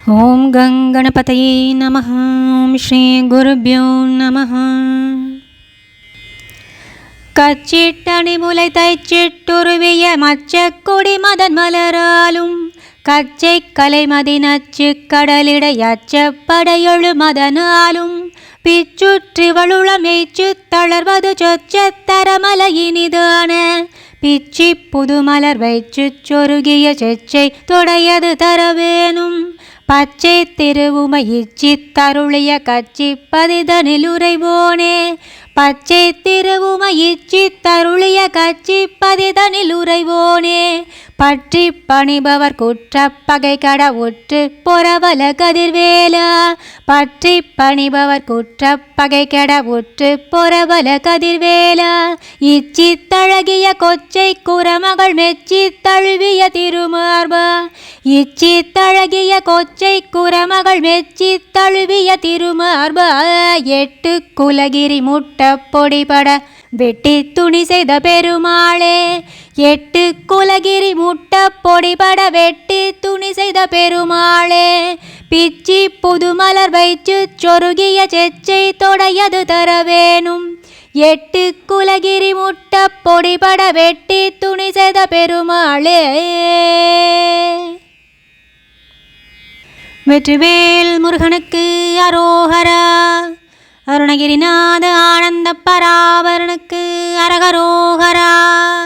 ॐ गङ्गणपतये नमः ॐ श्रीगुरुभ्यो நமः கச்சிட்டணி முலை தைச்சிட்டுருவிய மச்சக்கொடி மதன் மலராலும் கச்சை கலைமதி நச்சு கடலிடை அச்சப்படையொழு மதனாலும் பிச்சுற்றி வளுளமேச்சு தளர்வது சொச்சத்தரமலையினிதான பிச்சி புதுமலர் வைச்சு சொருகிய செச்சை தொடையது தரவேணும் பச்சை திருவுமை இச்சித்தருளிய கட்சி கச்சி பதிதனிலுரைவோனே பச்சை திருவுமை இச்சித்தருளிய கட்சி கச்சி பதிதனில் பற்றி பணிபவர் குற்றப் பகை கட ஒற்று பொறவல கதிர்வேலா. பற்றி பணிபவர் குற்றப் பகை கட ஒற்று பொறவல கதிர்வேலா. இச்சித்தழகிய கொச்சை குரமகள் மெச்சி தழுவிய திருமார்பா. இச்சித்தழகிய கொச்சை குரமகள் மெச்சி தழுவிய திருமார்பா எட்டு குலகிரி முட்ட பொடிபட வெட்டி துணி செய்த பெருமாளே. எட்டு குலகிரி முட்ட பொடிபட வெட்டி துணி செய்த பெருமாளே. பிச்சி புதுமலர் வைச்சு சொருகிய செச்சை தொடையது தர வேணும் எட்டு குலகிரி முட்ட பொடிபட வெட்டி துணி செய்த பெருமாளே. வெற்றிவேல் முருகனுக்கு அரோகரா. அருணகிரிநாத ஆனந்த பராவரனுக்கு அரகரோகரா.